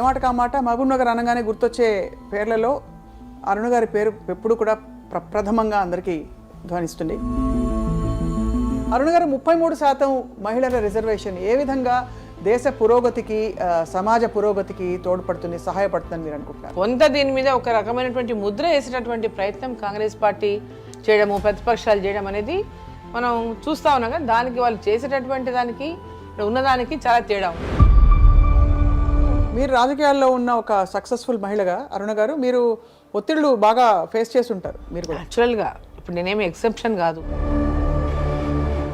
ఏమాట అన్నమాట మహబూబ్ నగర్ అనగానే గుర్తొచ్చే పేర్లలో అరుణ గారి పేరు ఎప్పుడు కూడా ప్రప్రథమంగా అందరికీ ధ్వనిస్తుంది. అరుణ గారు ముప్పై మూడు శాతం మహిళల రిజర్వేషన్. ఏ విధంగా దేశ పురోగతికి సమాజ పురోగతికి తోడ్పడుతుంది సహాయపడుతుందని మీరు అనుకుంటున్నారు? కొంత దీని మీద ఒక రకమైనటువంటి ముద్ర వేసేటటువంటి ప్రయత్నం కాంగ్రెస్ పార్టీ చేయడము ప్రతిపక్షాలు చేయడం అనేది మనం చూస్తా ఉన్నాం. కానీ దానికి వాళ్ళు చేసేటటువంటి దానికి ఉన్నదానికి చాలా తేడా ఉంది. మీరు రాజకీయాల్లో ఉన్న ఒక సక్సెస్ఫుల్ మహిళగా అరుణ గారు మీరు ఒత్తిళ్ళు బాగా ఫేస్ చేసి ఉంటారు మీరు కూడా. యాక్చువల్గా ఇప్పుడు నేనేమి ఎక్సెప్షన్ కాదు.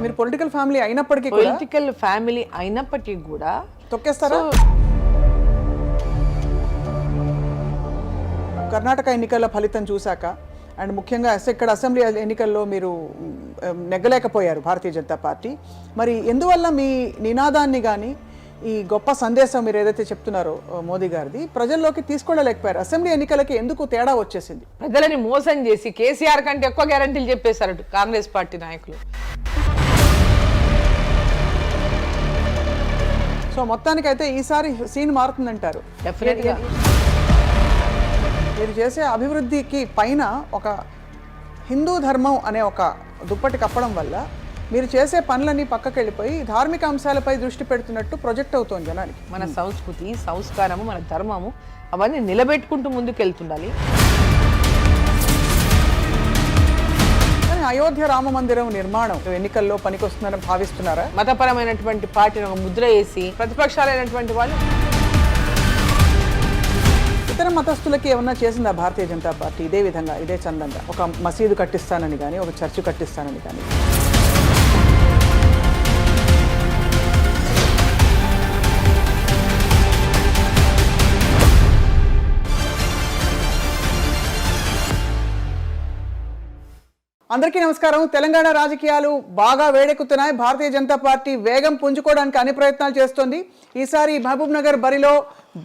మీరు పొలిటికల్ ఫ్యామిలీ అయినప్పటికీ కూడా పొలిటికల్ ఫ్యామిలీ అయినప్పటికీ కూడా తొక్కేస్తారా? కర్ణాటక ఎన్నికల ఫలితం చూశాక అండ్ ముఖ్యంగా ఇక్కడ అసెంబ్లీ ఎన్నికల్లో మీరు నెగ్గలేకపోయారు భారతీయ జనతా పార్టీ. మరి ఎందువల్ల మీ నినాదాన్ని కానీ ఈ గొప్ప సందేశం మీరు ఏదైతే చెప్తున్నారో మోదీ గారిది ప్రజల్లోకి తీసుకెళ్ళలేకపోయారు అసెంబ్లీ ఎన్నికలకి ఎందుకు తేడా వచ్చేసింది? ప్రజలని మోసం చేసి కేసీఆర్ కంటే ఎక్కువ గ్యారంటీలు చెప్పేశారు అటు కాంగ్రెస్ పార్టీ నాయకులు. సో మొత్తానికైతే ఈసారి సీన్ మారుతుందంటారు. డెఫినెట్గా మీరు చేసే అభివృద్ధికి పైన ఒక హిందూ ధర్మం అనే ఒక దుప్పటి కప్పడం వల్ల మీరు చేసే పనులన్నీ పక్కకి వెళ్ళిపోయి ధార్మిక అంశాలపై దృష్టి పెడుతున్నట్టు ప్రొజెక్ట్ అవుతోంది జనానికి. మన సంస్కృతి సంస్కారము మన ధర్మము అవన్నీ నిలబెట్టుకుంటూ ముందుకు వెళ్తుండాలి కానీ అయోధ్య రామ మందిరం నిర్మాణం ఎన్నికల్లో పనికొస్తుందని భావిస్తున్నారా? మతపరమైనటువంటి పార్టీని ఒక ముద్ర వేసి ప్రతిపక్షాలైనటువంటి వాళ్ళు ఇతర మతస్థులకి ఏమన్నా చేసిందా భారతీయ జనతా పార్టీ? ఇదే విధంగా ఇదే చందంగా. ఒక మసీదు కట్టిస్తానని కానీ ఒక చర్చ్ కట్టిస్తానని కానీ అందరికీ నమస్కారం. తెలంగాణ రాజకీయాలు బాగా వేడెక్కుతున్నాయి. భారతీయ జనతా పార్టీ వేగం పుంజుకోవడానికి అన్ని ప్రయత్నాలు చేస్తోంది. ఈసారి మహబూబ్ నగర్ బరిలో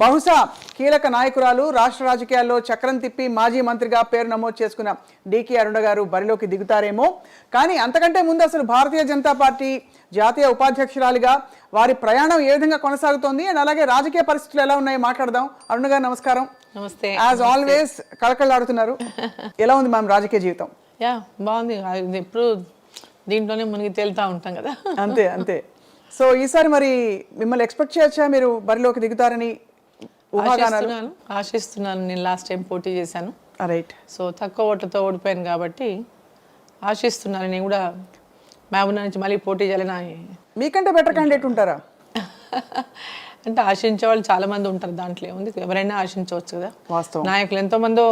బహుశా కీలక నాయకురాలు రాష్ట్ర రాజకీయాల్లో చక్రం తిప్పి మాజీ మంత్రిగా పేరు నమోదు చేసుకున్న డికే అరుణ గారు బరిలోకి దిగుతారేమో. కానీ అంతకంటే ముందు అసలు భారతీయ జనతా పార్టీ జాతీయ ఉపాధ్యక్షురాలిగా వారి ప్రయాణం ఏ విధంగా కొనసాగుతోంది? అండ్ అలాగే రాజకీయ పరిస్థితులు ఎలా ఉన్నాయో మాట్లాడదాం. అరుణ గారు నమస్కారం. నమస్తే. యాజ్ ఆల్వేస్ కళకళలాడుతున్నారు. ఎలా ఉంది మ్యామ్ రాజకీయ జీవితం? యా బాగుంది. ఇది ఎప్పుడు దీంట్లోనే మునిగి తేలుతా ఉంటాం కదా. అంతే అంతే. సో ఈసారి మరి మిమ్మల్ని ఎక్స్పెక్ట్ చేయొచ్చా మీరు బరిలోకి దిగుతారని ఊహాగానాలు? ఆశిస్తున్నాను ఆశిస్తున్నాను. నేను లాస్ట్ టైం పోటీ చేశాను. రైట్ సో తక్కువ ఓట్లతో ఓడిపోయాను కాబట్టి ఆశిస్తున్నాను. నేను కూడా మహబూబ్ నుంచి మళ్ళీ పోటీ చేయాలని మీకంటే బెటర్ క్యాండిడేట్ ఉంటారా? అంటే ఆశించే వాళ్ళు చాలా మంది ఉంటారు దాంట్లో. ఏముంది? ఎవరైనా ఆశించవచ్చు కదా. వాస్తవం. నాయకులు ఎంతో మందో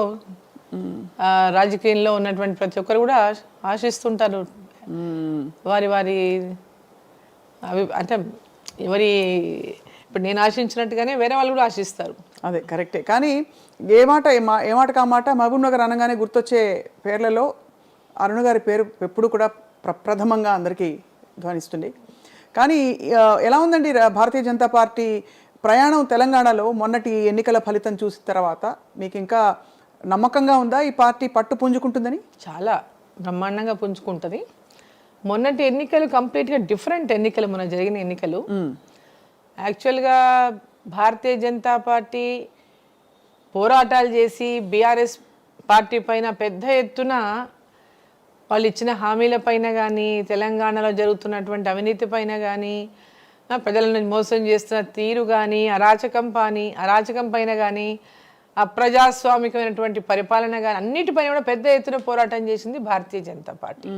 రాజకీయంలో ఉన్నటువంటి ప్రతి ఒక్కరు కూడా ఆశిస్తుంటారు. వారి వారి అవి అంటే ఎవరి ఇప్పుడు నేను ఆశించినట్టుగానే వేరే వాళ్ళు కూడా ఆశిస్తారు. అదే కరెక్టే కానీ ఏ మాట ఏ మా- మాట కా మాట మహబూబ్ నగర్ అనగానే గుర్తొచ్చే పేర్లలో అరుణ గారి పేరు ఎప్పుడు కూడా ప్రప్రథమంగా అందరికీ ధ్వనిస్తుంది. కానీ ఎలా ఉందండి రా- భారతీయ జనతా పార్టీ ప్రయాణం తెలంగాణలో మొన్నటి ఎన్నికల ఫలితం చూసిన తర్వాత మీకు ఇంకా నమ్మకంగా ఉందా ఈ పార్టీ పట్టు పుంజుకుంటుందని? చాలా బ్రహ్మాండంగా పుంజుకుంటుంది. మొన్నటి ఎన్నికలు కంప్లీట్గా డిఫరెంట్ ఎన్నికలు మొన్న జరిగిన ఎన్నికలు. యాక్చువల్గా భారతీయ జనతా పార్టీ పోరాటాలు చేసి బీఆర్ఎస్ పార్టీ పైన పెద్ద ఎత్తున వాళ్ళు ఇచ్చిన హామీల పైన కానీ తెలంగాణలో జరుగుతున్నటువంటి అవినీతి పైన కానీ ప్రజలను మోసం చేస్తున్న తీరు కానీ అరాచకం పాని అరాచకం పైన కానీ అప్రజాస్వామికమైనటువంటి పరిపాలన కానీ అన్నిటిపైన కూడా పెద్ద ఎత్తున పోరాటం చేసింది భారతీయ జనతా పార్టీ.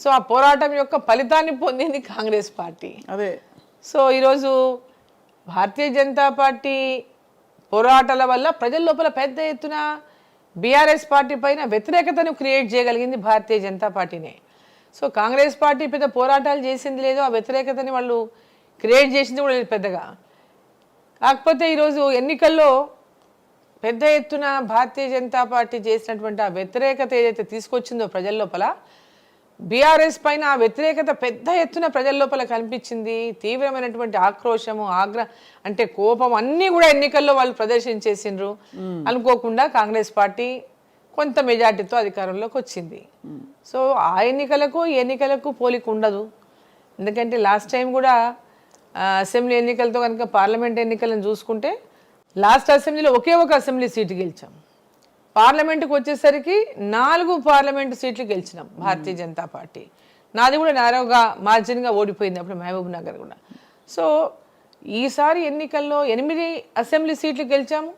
సో ఆ పోరాటం యొక్క ఫలితాన్ని పొందింది కాంగ్రెస్ పార్టీ. అదే. సో ఈరోజు భారతీయ జనతా పార్టీ పోరాటాల వల్ల ప్రజల లోపల పెద్ద ఎత్తున బీఆర్ఎస్ పార్టీ పైన వ్యతిరేకతను క్రియేట్ చేయగలిగింది భారతీయ జనతా పార్టీనే. సో కాంగ్రెస్ పార్టీ పెద్ద పోరాటాలు చేసింది లేదు ఆ వ్యతిరేకతని వాళ్ళు క్రియేట్ చేసింది కూడా లేదు పెద్దగా. కాకపోతే ఈరోజు ఎన్నికల్లో పెద్ద ఎత్తున భారతీయ జనతా పార్టీ చేసినటువంటి ఆ వ్యతిరేకత ఏదైతే తీసుకొచ్చిందో ప్రజల లోపల బీఆర్ఎస్ పైన ఆ వ్యతిరేకత పెద్ద ఎత్తున ప్రజల లోపల కనిపించింది. తీవ్రమైనటువంటి ఆక్రోశము ఆగ్ర అంటే కోపం అన్నీ కూడా ఎన్నికల్లో వాళ్ళు ప్రదర్శించేసిండ్రు. అనుకోకుండా కాంగ్రెస్ పార్టీ కొంత మెజార్టీతో అధికారంలోకి వచ్చింది. సో ఆ ఎన్నికలకు ఎన్నికలకు పోలిక ఉండదు. ఎందుకంటే లాస్ట్ టైం కూడా అసెంబ్లీ ఎన్నికలతో కనుక పార్లమెంట్ ఎన్నికలను చూసుకుంటే లాస్ట్ అసెంబ్లీలో ఒకే ఒక అసెంబ్లీ సీటు గెలిచాం. పార్లమెంట్కి వచ్చేసరికి నాలుగు పార్లమెంట్ సీట్లు గెలిచినాం భారతీయ జనతా పార్టీ. నాది కూడా నారోగా మార్జిన్గా ఓడిపోయింది అప్పుడు మహబూబ్ నగర్ కూడా. సో ఈసారి ఎన్నికల్లో ఎనిమిది అసెంబ్లీ సీట్లు గెలిచాము.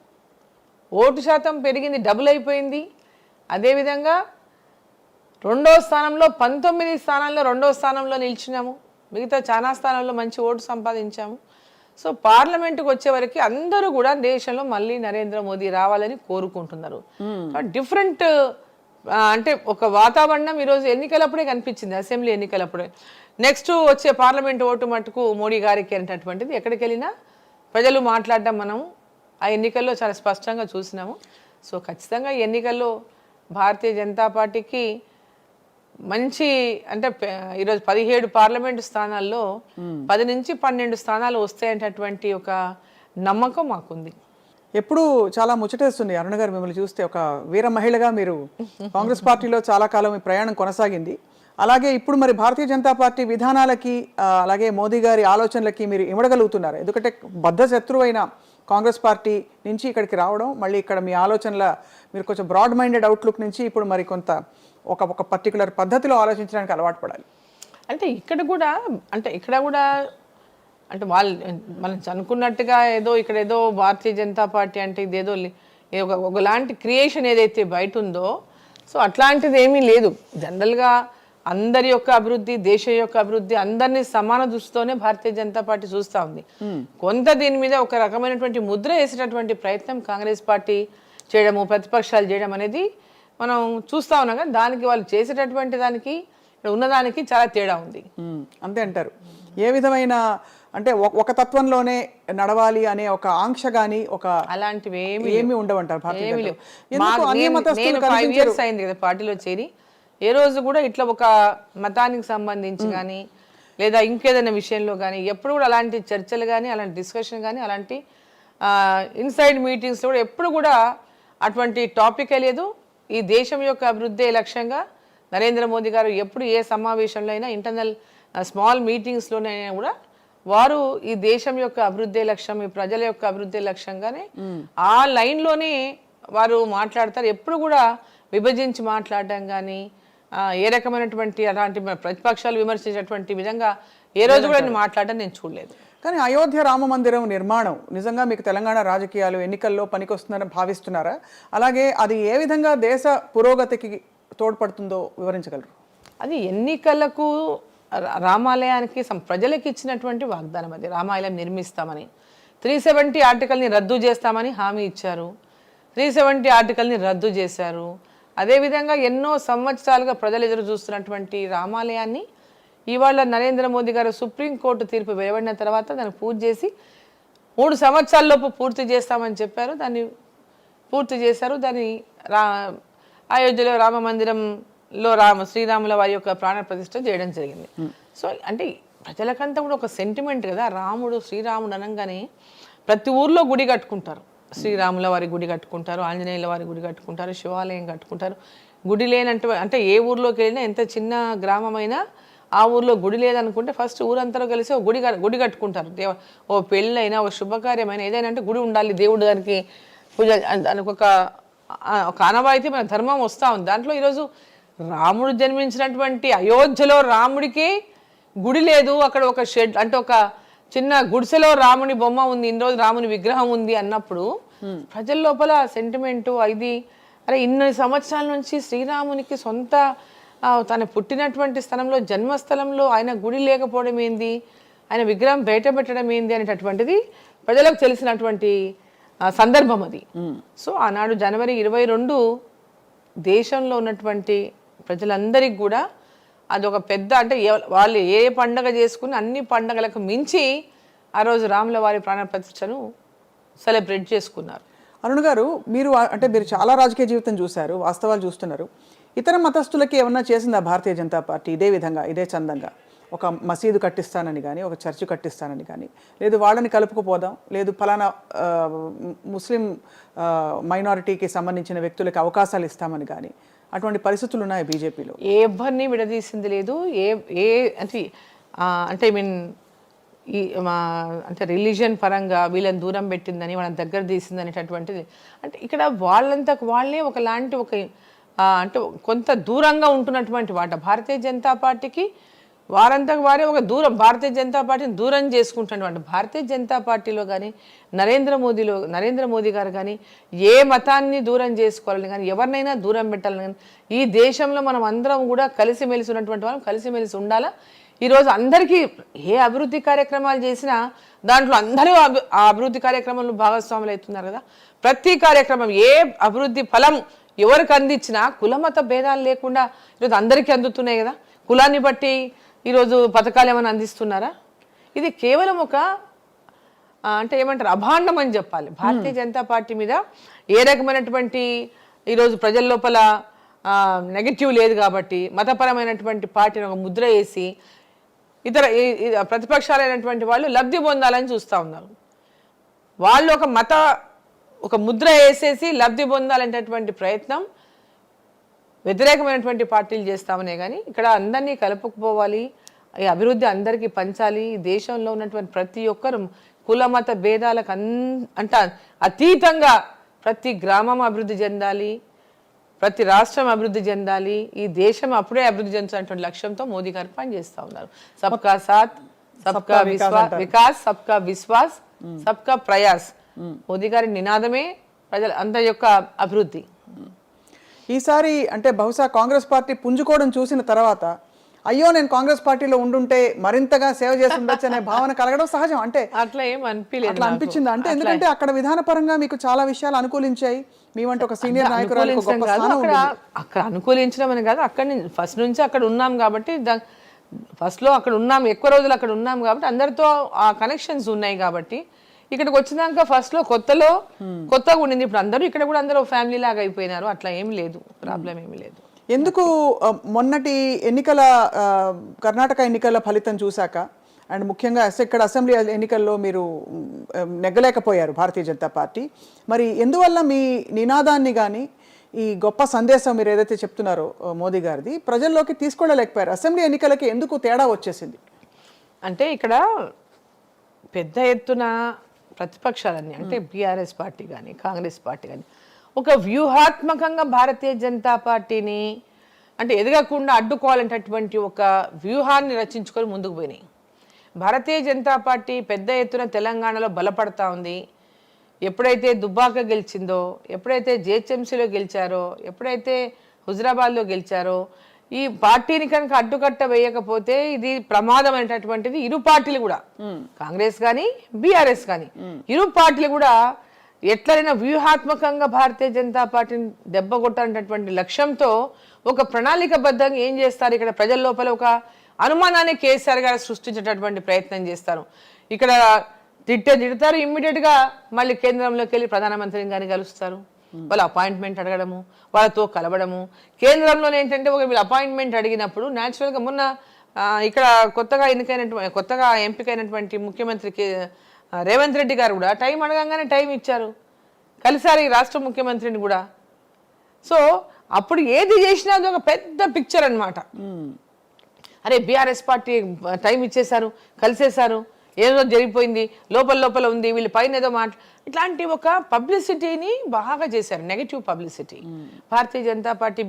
ఓటు శాతం పెరిగింది డబుల్ అయిపోయింది. అదేవిధంగా రెండో స్థానంలో పంతొమ్మిది స్థానాల్లో రెండో స్థానంలో నిలిచినాము. మిగతా చాలా స్థానాల్లో మంచి ఓటు సంపాదించాము. సో పార్లమెంట్కి వచ్చే వరకు అందరూ కూడా దేశంలో మళ్ళీ నరేంద్ర మోదీ రావాలని కోరుకుంటున్నారు. డిఫరెంట్ అంటే ఒక వాతావరణం ఈరోజు ఎన్నికలప్పుడే కనిపించింది అసెంబ్లీ ఎన్నికలప్పుడే. నెక్స్ట్ వచ్చే పార్లమెంట్ ఓటు మటుకు మోడీ గారికి అనేటటువంటిది ఎక్కడికి వెళ్ళినా ప్రజలు మాట్లాడడం మనం ఆ ఎన్నికల్లో చాలా స్పష్టంగా చూసినాము. సో ఖచ్చితంగా ఎన్నికల్లో భారతీయ జనతా పార్టీకి మంచి అంటే ఈరోజు పదిహేడు పార్లమెంటు స్థానాల్లో పది నుంచి పన్నెండు స్థానాలు వస్తాయనేటటువంటి ఒక నమ్మకం మాకుంది. ఎప్పుడు చాలా ముచ్చటేస్తుంది అరుణ గారు మిమ్మల్ని చూస్తే ఒక వీర మహిళగా మీరు కాంగ్రెస్ పార్టీలో చాలా కాలం మీ ప్రయాణం కొనసాగింది. అలాగే ఇప్పుడు మరి భారతీయ జనతా పార్టీ విధానాలకి అలాగే మోదీ గారి ఆలోచనలకి మీరు ఇమడగలుగుతున్నారు. ఎందుకంటే బద్ధ శత్రువైన కాంగ్రెస్ పార్టీ నుంచి ఇక్కడికి రావడం మళ్ళీ ఇక్కడ మీ ఆలోచనల మీరు కొంచెం బ్రాడ్ మైండెడ్ అవుట్లుక్ నుంచి ఇప్పుడు మరి కొంత ఒక ఒక పర్టికులర్ పద్ధతిలో ఆలోచించడానికి అలవాటు పడాలి. అంటే ఇక్కడ కూడా అంటే ఇక్కడ కూడా అంటే వాళ్ళు మనం అనుకున్నట్టుగా ఏదో ఇక్కడ ఏదో భారతీయ జనతా పార్టీ అంటే ఇదేదో ఒక ఒకలాంటి క్రియేషన్ ఏదైతే బయట ఉందో సో అట్లాంటిది ఏమీ లేదు. జనరల్గా అందరి యొక్క అభివృద్ధి దేశం యొక్క అభివృద్ధి అందరినీ సమాన దృష్టితోనే భారతీయ జనతా పార్టీ చూస్తూ ఉంది. కొంత దీని మీద ఒక రకమైనటువంటి ముద్ర వేసేటటువంటి ప్రయత్నం కాంగ్రెస్ పార్టీ చేయడము ప్రతిపక్షాలు చేయడం అనేది మనం చూస్తా ఉన్నాం కానీ దానికి వాళ్ళు చేసేటటువంటి దానికి ఉన్నదానికి చాలా తేడా ఉంది. అంతే అంటారు. ఏ విధమైన అంటే ఒక- తత్వంలోనే నడవాలి అనే ఒక ఆంక్ష గాని ఒక అలాంటివి ఏమి ఏమి ఉండవంటారు? ఇయర్స్ అయింది కదా పార్టీలో చేరి. ఏ రోజు కూడా ఇట్లా ఒక మతానికి సంబంధించి కానీ లేదా ఇంకేదైనా విషయంలో కానీ ఎప్పుడు కూడా అలాంటి చర్చలు కానీ అలాంటి డిస్కషన్ కానీ అలాంటి ఇన్సైడ్ మీటింగ్స్లో కూడా ఎప్పుడు కూడా అటువంటి టాపిక్ లేదు. ఈ దేశం యొక్క అభివృద్ధి లక్ష్యంగా నరేంద్ర మోదీ గారు ఎప్పుడు ఏ సమావేశంలో అయినా ఇంటర్నల్ స్మాల్ మీటింగ్స్లోనైనా కూడా వారు ఈ దేశం యొక్క అభివృద్ధి లక్ష్యం ఈ ప్రజల యొక్క అభివృద్ధి లక్ష్యంగానే ఆ లైన్లోనే వారు మాట్లాడతారు. ఎప్పుడు కూడా విభజించి మాట్లాడడం కానీ ఏ రకమైనటువంటి అలాంటి ప్రతిపక్షాలు విమర్శించేటువంటి విధంగా ఏ రోజు కూడా నేను మాట్లాడడం నేను చూడలేదు. కానీ అయోధ్య రామ మందిరం నిర్మాణం నిజంగా మీకు తెలంగాణ రాజకీయాలు ఎన్నికల్లో పనికొస్తుందని భావిస్తున్నారా? అలాగే అది ఏ విధంగా దేశ పురోగతికి తోడ్పడుతుందో వివరించగలరు. అది ఎన్నికలకు రా- రామాలయానికి సం- ప్రజలకు ఇచ్చినటువంటి వాగ్దానం అది. రామాలయం నిర్మిస్తామని. త్రీ సెవెంటీ ఆర్టికల్ని రద్దు చేస్తామని హామీ ఇచ్చారు. త్రీ సెవెంటీ ఆర్టికల్ని రద్దు చేశారు. అదేవిధంగా ఎన్నో సంవత్సరాలుగా ప్రజలు ఎదురు చూస్తున్నటువంటి రామాలయాన్ని ఇవాళ నరేంద్ర మోదీ గారు సుప్రీంకోర్టు తీర్పు వెలువడిన తర్వాత దాన్ని పూర్తి చేసి మూడు సంవత్సరాల్లోపు పూర్తి చేస్తామని చెప్పారు. దాన్ని పూర్తి చేశారు. దాన్ని రా అయోధ్యలో రామ మందిరంలో రామ శ్రీరాముల వారి యొక్క ప్రాణ ప్రతిష్ఠ చేయడం జరిగింది. సో అంటే ప్రజలకంతా కూడా ఒక సెంటిమెంట్ కదా. రాముడు శ్రీరాముడు అనగానే ప్రతి ఊర్లో గుడి కట్టుకుంటారు. శ్రీరాముల వారి గుడి కట్టుకుంటారు ఆంజనేయుల వారి గుడి కట్టుకుంటారు శివాలయం కట్టుకుంటారు. గుడి లేనంటే అంటే ఏ ఊర్లోకి వెళ్ళినా ఎంత చిన్న గ్రామమైనా ఆ ఊర్లో గుడి లేదనుకుంటే ఫస్ట్ ఊరంతా కలిసి ఒక గుడి గుడి కట్టుకుంటారు. దేవ ఓ పెళ్ళైనా ఓ శుభకార్యమైనా ఏదైనా అంటే గుడి ఉండాలి దేవుడు దానికి పూజ దానికి ఒక ఒక ఆనవాయితీ మన ధర్మం వస్తూ ఉంది. దాంట్లో ఈరోజు రాముడు జన్మించినటువంటి అయోధ్యలో రాముడికి గుడి లేదు. అక్కడ ఒక షెడ్ అంటే ఒక చిన్న గుడిసెలో రాముని బొమ్మ ఉంది. ఇన్ని రోజు రాముని విగ్రహం ఉంది అన్నప్పుడు ప్రజల లోపల సెంటిమెంటు ఇది. అరే ఇన్ని సంవత్సరాల నుంచి శ్రీరామునికి సొంత తను పుట్టినటువంటి స్థలంలో జన్మస్థలంలో ఆయన గుడి లేకపోవడం ఏంది? ఆయన విగ్రహం బయట పెట్టడం ఏంది అనేటటువంటిది ప్రజలకు తెలిసినటువంటి సందర్భం అది. సో ఆనాడు జనవరి ఇరవై రెండు దేశంలో ఉన్నటువంటి ప్రజలందరికీ కూడా అదొక పెద్ద అంటే వాళ్ళు ఏ పండగ చేసుకుని అన్ని పండగలకు మించి ఆ రోజు రాముల వారి ప్రాణ ప్రతిష్టను సెలబ్రేట్ చేసుకున్నారు. అరుణ్ గారు మీరు అంటే మీరు చాలా రాజకీయ జీవితం చూశారు వాస్తవాలు చూస్తున్నారు. ఇతర మతస్థులకి ఏమన్నా చేసిందా భారతీయ జనతా పార్టీ? ఇదే విధంగా ఇదే చందంగా. ఒక మసీదు కట్టిస్తానని కానీ ఒక చర్చి కట్టిస్తానని కానీ లేదు వాళ్ళని కలుపుకుపోదాం లేదు ఫలానా ముస్లిం మైనారిటీకి సంబంధించిన వ్యక్తులకి అవకాశాలు ఇస్తామని కానీ అటువంటి పరిస్థితులు ఉన్నాయి బీజేపీలో? ఏ ఎవ్వరిని విడదీసింది లేదు. ఏ ఏ అంటే అంటే ఐ మీన్ ఈ మా అంటే రిలీజియన్ పరంగా వీళ్ళని దూరం పెట్టిందని వాళ్ళని దగ్గర తీసింది అనేటటువంటిది. అంటే ఇక్కడ వాళ్ళంతకు వాళ్ళే ఒకలాంటి ఒక అంటే కొంత దూరంగా ఉంటున్నటువంటి వాట. భారతీయ జనతా పార్టీకి వారంతకు వారే ఒక దూరం భారతీయ జనతా పార్టీని దూరం చేసుకుంటున్నటువంటి భారతీయ జనతా పార్టీలో కానీ నరేంద్ర మోదీలో నరేంద్ర మోదీ గారు కానీ ఏ మతాన్ని దూరం చేసుకోవాలని కానీ ఎవరినైనా దూరం పెట్టాలని కానీ ఈ దేశంలో మనం అందరం కూడా కలిసిమెలిసి ఉన్నటువంటి వాళ్ళం కలిసిమెలిసి ఉండాలా? ఈరోజు అందరికీ ఏ అభివృద్ధి కార్యక్రమాలు చేసినా దాంట్లో అందరూ అభి ఆ అభివృద్ధి కార్యక్రమంలో భాగస్వాములు అవుతున్నారు కదా? ప్రతి కార్యక్రమం ఏ అభివృద్ధి ఫలం ఎవరికి అందించినా కులమత భేదాలు లేకుండా ఈరోజు అందరికీ అందుతున్నాయి కదా? కులాన్ని బట్టి ఈరోజు పథకాలు ఏమైనా అందిస్తున్నారా? ఇది కేవలం ఒక అంటే ఏమంటారు అభాండం అని చెప్పాలి. భారతీయ జనతా పార్టీ మీద ఏ రకమైనటువంటి ఈరోజు ప్రజల లోపల నెగటివ్ లేదు కాబట్టి మతపరమైనటువంటి పార్టీని ఒక ముద్ర వేసి ఇతర ప్రతిపక్షాలైనటువంటి వాళ్ళు లబ్ధి పొందాలని చూస్తూ ఉన్నారు. వాళ్ళు ఒక మత ఒక ముద్ర వేసేసి లబ్ధి పొందాలనేటటువంటి ప్రయత్నం వ్యతిరేకమైనటువంటి పార్టీలు చేస్తామనే కానీ ఇక్కడ అందరినీ కలుపుకుపోవాలి ఈ అభివృద్ధి అందరికీ పంచాలి దేశంలో ఉన్నటువంటి ప్రతి ఒక్కరు కుల మత భేదాలకు అన్ అంట అతీతంగా ప్రతి గ్రామం అభివృద్ధి చెందాలి ప్రతి రాష్ట్రం అభివృద్ధి చెందాలి ఈ దేశం అప్పుడే అభివృద్ధి చెందాలనేటువంటి లక్ష్యంతో మోదీ గారు పనిచేస్తా ఉన్నారు. సబ్కా సాత్ సబ్కా విశ్వాస్ వికాస్ సబ్కా విశ్వాస్ సబ్కా ప్రయాస్. మోదీ గారి నినాదమే ప్రజల అందరి యొక్క అభివృద్ధి. ఈసారి అంటే బహుశా కాంగ్రెస్ పార్టీ పుంజుకోవడం చూసిన తర్వాత అయ్యో నేను కాంగ్రెస్ పార్టీలో ఉండుంటే మరింతగా సేవ చేసి ఉండొచ్చు అనే భావన కలగడం సహజం. అంటే అట్లా ఏం అనిపించలేదు అట్లా అనిపించిందా? అంటే ఎందుకంటే అక్కడ విధానపరంగా మీకు చాలా విషయాలు అనుకూలించాయి. మీ వంటి ఒక సీనియర్ నాయకురాలు అక్కడ అక్కడ అనుకూలించడం అని కాదు. అక్కడ ఫస్ట్ నుంచి అక్కడ ఉన్నాం కాబట్టి ఫస్ట్లో అక్కడ ఉన్నాం ఎక్కువ రోజులు అక్కడ ఉన్నాం కాబట్టి అందరితో ఆ కనెక్షన్స్ ఉన్నాయి కాబట్టి ఇక్కడికి వచ్చినాక ఫస్ట్లో కొత్తలో కొత్తగా ఉండింది. ఇప్పుడు అందరూ ఇక్కడ కూడా అందరూ ఫ్యామిలీ లాగా అయిపోయినారు. అట్లా ఏం లేదు. ప్రాబ్లం ఏమీ లేదు. ఎందుకు మొన్నటి ఎన్నికల కర్ణాటక ఎన్నికల ఫలితం చూశాక అండ్ ముఖ్యంగా ఇక్కడ అసెంబ్లీ ఎన్నికల్లో మీరు నెగ్గలేకపోయారు భారతీయ జనతా పార్టీ. మరి ఎందువల్ల మీ నినాదాన్ని కానీ ఈ గొప్ప సందేశం మీరు ఏదైతే చెప్తున్నారో మోదీ గారిది ప్రజల్లోకి తీసుకెళ్ళలేకపోయారు అసెంబ్లీ ఎన్నికలకి ఎందుకు తేడా వచ్చేసింది? అంటే ఇక్కడ పెద్ద ఎత్తున ప్రతిపక్షాలన్నీ అంటే బీఆర్ఎస్ పార్టీ కానీ కాంగ్రెస్ పార్టీ కానీ ఒక వ్యూహాత్మకంగా భారతీయ జనతా పార్టీని అంటే ఎదగకుండా అడ్డుకోవాలంటటువంటి ఒక వ్యూహాన్ని రచించుకొని ముందుకు పోయినాయి. భారతీయ జనతా పార్టీ పెద్ద ఎత్తున తెలంగాణలో బలపడతా ఉంది. ఎప్పుడైతే దుబ్బాక గెలిచిందో ఎప్పుడైతే జేహెచ్ఎంసీలో గెలిచారో ఎప్పుడైతే హుజరాబాద్లో గెలిచారో ఈ పార్టీని కనుక అడ్డుకట్ట వేయకపోతే ఇది ప్రమాదం అనేటటువంటిది ఇరు పార్టీలు కూడా. కాంగ్రెస్ కానీ బీఆర్ఎస్ కానీ. ఇరు పార్టీలు కూడా ఎట్లయినా వ్యూహాత్మకంగా భారతీయ జనతా పార్టీని దెబ్బ కొట్టాలనేటటువంటి లక్ష్యంతో ఒక ప్రణాళికబద్ధంగా ఏం చేస్తారు? ఇక్కడ ప్రజల లోపల ఒక అనుమానాన్ని కేసీఆర్ గారు సృష్టించేటటువంటి ప్రయత్నం చేస్తారు. ఇక్కడ తిట్టే తిడతారు ఇమ్మీడియట్గా మళ్ళీ కేంద్రంలోకి వెళ్ళి ప్రధానమంత్రిని గారిని కలుస్తారు. వాళ్ళ అపాయింట్మెంట్ అడగడము వాళ్ళతో కలవడము. కేంద్రంలో ఏంటంటే ఒక వీళ్ళు అపాయింట్మెంట్ అడిగినప్పుడు natural గా మొన్న ఇక్కడ కొత్తగా ఎన్నికైనటువంటి కొత్తగా ఎంపికైనటువంటి ముఖ్యమంత్రి కే- ఆ, రేవంత్ రెడ్డి గారు కూడా టైం అడగంగానే టైం ఇచ్చారు. కలిసారు ఈ రాష్ట్ర ముఖ్యమంత్రిని కూడా. సో అప్పుడు ఏది చేసినా అది ఒక పెద్ద పిక్చర్ అన్నమాట. అరే బీఆర్ఎస్ పార్టీ టైం ఇచ్చేశారు కలిసేశారు. ఏదో జరిగిపోయింది లోపల లోపల ఉంది వీళ్ళు పైన ఏదో మాట ఇట్లాంటి ఒక పబ్లిసిటీని బాగా చేశారు negative publicity. Bharatiya Janata party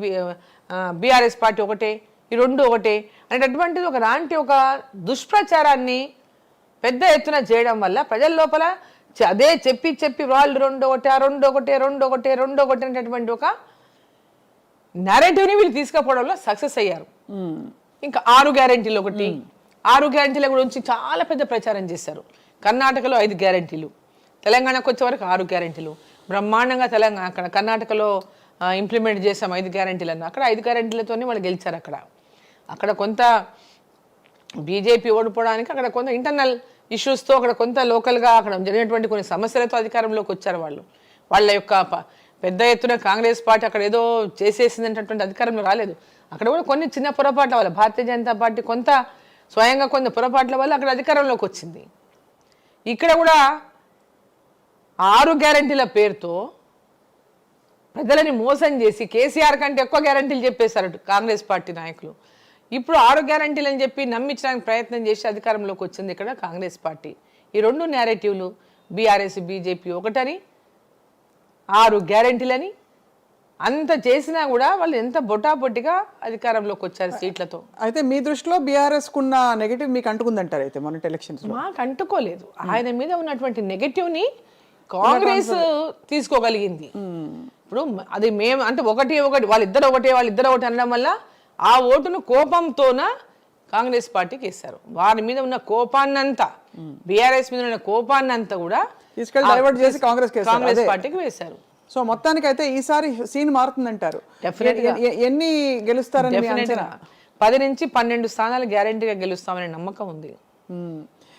BRS party ఒకటే ఈ రెండు ఒకటే అనేటటువంటిది ఒక లాంటి ఒక దుష్ప్రచారాన్ని పెద్ద ఎత్తున చేయడం వల్ల ప్రజల లోపల అదే చెప్పి చెప్పి వాళ్ళు రెండు ఒకటి ఆ రెండు ఒకటే రెండు ఒకటే రెండు ఒకటి అనేటటువంటి ఒక narrative ని వీళ్ళు తీసుకుపోవడంలో సక్సెస్ అయ్యారు. ఇంకా ఆరు గ్యారెంటీలు ఒకటి ఆరు గ్యారెంటీల గురించి చాలా పెద్ద ప్రచారం చేశారు. కర్ణాటకలో ఐదు గ్యారెంటీలు తెలంగాణకు వచ్చే వరకు ఆరు గ్యారెంటీలు బ్రహ్మాండంగా తెలంగాణ అక్కడ కర్ణాటకలో ఇంప్లిమెంట్ చేసాం ఐదు గ్యారెంటీలు అన్న అక్కడ ఐదు గ్యారెంటీలతోనే వాళ్ళు గెలిచారు అక్కడ. అక్కడ కొంత బీజేపీ ఓడిపోవడానికి అక్కడ కొంత ఇంటర్నల్ ఇష్యూస్తో అక్కడ కొంత లోకల్గా అక్కడ జరిగినటువంటి కొన్ని సమస్యలతో అధికారంలోకి వచ్చారు వాళ్ళు. వాళ్ళ యొక్క పెద్ద ఎత్తున కాంగ్రెస్ పార్టీ అక్కడ ఏదో చేసేసిందనేటటువంటి అధికారంలో రాలేదు. అక్కడ కూడా కొన్ని చిన్న పొరపాట్ల వాళ్ళ భారతీయ జనతా పార్టీ కొంత స్వయంగా కొన్ని పొరపాట్ల వల్ల అక్కడ అధికారంలోకి వచ్చింది. ఇక్కడ కూడా ఆరు గ్యారంటీల పేరుతో ప్రజలని మోసం చేసి కేసీఆర్ కంటే ఎక్కువ గ్యారంటీలు చెప్పేశారు కాంగ్రెస్ పార్టీ నాయకులు. ఇప్పుడు ఆరు గ్యారంటీలు అని చెప్పి నమ్మించడానికి ప్రయత్నం చేసి అధికారంలోకి వచ్చింది ఇక్కడ కాంగ్రెస్ పార్టీ. ఈ రెండు నేరేటివ్లు బీఆర్ఎస్ బీజేపీ ఒకటని ఆరు గ్యారంటీలని అంత చేసినా కూడా వాళ్ళు ఎంత బొటాబొట్టిగా అధికారంలోకి వచ్చారు సీట్లతో? అయితే మీ దృష్టిలో బీఆర్ఎస్ కున్న నెగిటివ్ మీకు అంటుకుందంటారు అయితే మొన్నటి ఎలక్షన్స్ మాకు అంటుకోలేదు. ఆయన మీద ఉన్నటువంటి నెగటివ్ని కాంగ్రెస్ తీసుకోగలిగింది. ఇప్పుడు అది మేము అంటే ఒకటి ఒకటి వాళ్ళిద్దరు ఒకటే వాళ్ళిద్దరు ఒకటి అనడం వల్ల ఆ ఓటును కోపంతోన కాంగ్రెస్ పార్టీకి వేస్తారు వారి మీద ఉన్న కోపాన్నంతా బీఆర్ఎస్ మీద ఉన్న కోపాన్నంతా కూడా కాంగ్రెస్ పార్టీకి వేశారు. సో మొత్తానికి అయితే ఈసారి సీన్ మారుతుందంటారు ఎన్ని గెలుస్తారని. పది నుంచి పన్నెండు స్థానాలు గ్యారంటీగా గెలుస్తామనే నమ్మకం ఉంది.